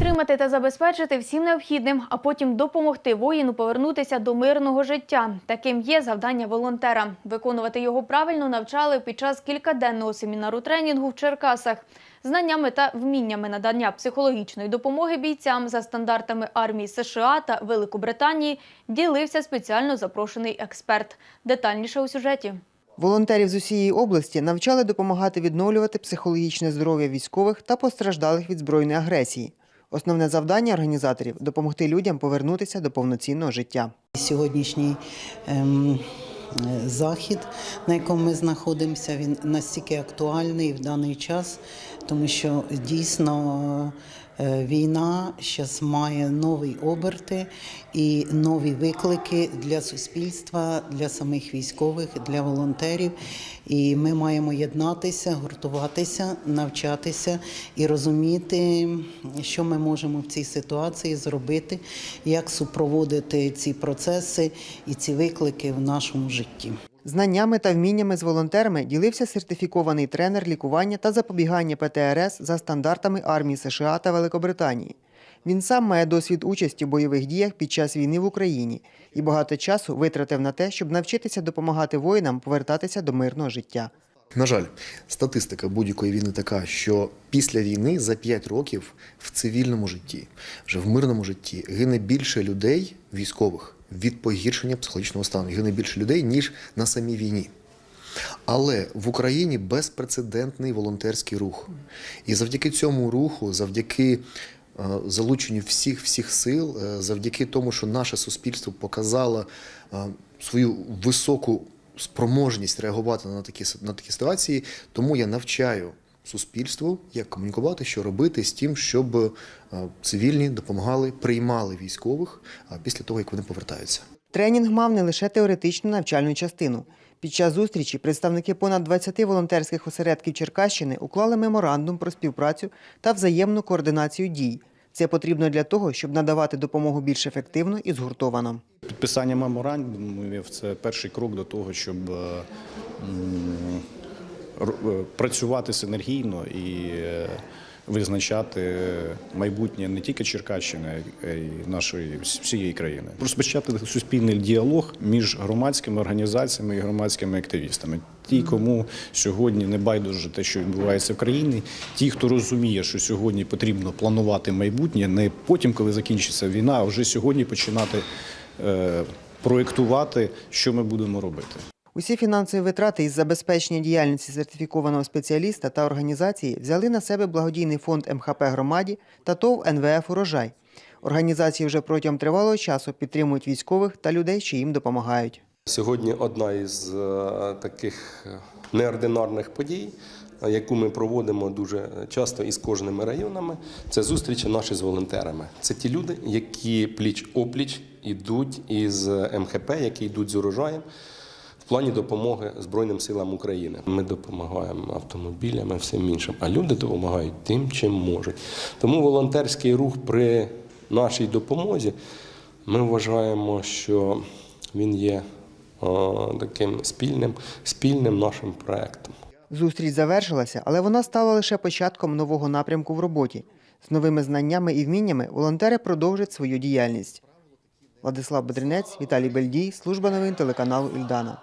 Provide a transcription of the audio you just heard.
Підтримати та забезпечити всім необхідним, а потім допомогти воїну повернутися до мирного життя. Таким є завдання волонтера. Виконувати його правильно навчали під час кількаденного семінару тренінгу в Черкасах. Знаннями та вміннями надання психологічної допомоги бійцям за стандартами армії США та Великобританії ділився спеціально запрошений експерт. Детальніше у сюжеті. Волонтерів з усієї області навчали допомагати відновлювати психологічне здоров'я військових та постраждалих від збройної агресії. Основне завдання організаторів допомогти людям повернутися до повноцінного життя. Сьогоднішній ем, захід, на якому ми знаходимося, він настільки актуальний в даний час, тому що дійсно війна зараз має нові оберти і нові виклики для суспільства, для самих військових, для волонтерів. І ми маємо єднатися, гуртуватися, навчатися і розуміти, що ми можемо в цій ситуації зробити, як супроводити ці процеси і ці виклики в нашому житті. Знаннями та вміннями з волонтерами ділився сертифікований тренер лікування та запобігання ПТРС за стандартами армії США та Великобританії. Він сам має досвід участі в бойових діях під час війни в Україні і багато часу витратив на те, щоб навчитися допомагати воїнам повертатися до мирного життя. На жаль, статистика будь-якої війни така, що після війни за 5 років в цивільному житті, вже в мирному житті, гине більше людей, військових, від погіршення психологічного стану. Гине більше людей, ніж на самій війні. Але в Україні безпрецедентний волонтерський рух. І завдяки цьому руху, завдяки е, залученню всіх всіх сил, е, завдяки тому, що наше суспільство показало е, свою високу спроможність реагувати на такі на такі ситуації, тому я навчаю суспільству, як комунікувати, що робити з тим, щоб е, цивільні допомагали, приймали військових після того, як вони повертаються. Тренінг мав не лише теоретичну навчальну частину. Під час зустрічі представники понад 20 волонтерських осередків Черкащини уклали меморандум про співпрацю та взаємну координацію дій. Це потрібно для того, щоб надавати допомогу більш ефективно і згуртовано. Підписання меморандумів це перший крок до того, щоб е, працювати синергійно і е, визначати майбутнє не тільки Черкащини, а й нашої всієї країни. Розпочати суспільний діалог між громадськими організаціями і громадськими активістами. Ті, кому сьогодні не байдуже те, що відбувається в країні, ті, хто розуміє, що сьогодні потрібно планувати майбутнє, не потім, коли закінчиться війна, а вже сьогодні починати е, проєктувати, що ми будемо робити. Усі фінансові витрати із забезпечення діяльності сертифікованого спеціаліста та організації взяли на себе благодійний фонд МХП громаді та ТОВ НВФ Урожай. Організації вже протягом тривалого часу підтримують військових та людей, що їм допомагають. Сьогодні одна із е, таких е, неординарних подій, е, яку ми проводимо дуже часто із кожними районами, це зустрічі наші з волонтерами. Це ті люди, які пліч опліч йдуть із МХП, які йдуть з урожаєм. Плані допомоги Збройним силам України ми допомагаємо автомобілями, всім іншим, а люди допомагають тим, чим можуть. Тому волонтерський рух при нашій допомозі ми вважаємо, що він є таким спільним, спільним нашим проектом. Зустріч завершилася, але вона стала лише початком нового напрямку в роботі. З новими знаннями і вміннями волонтери продовжать свою діяльність. Владислав Бедринець, Віталій Бельдій, служба новин телеканалу Ільдана.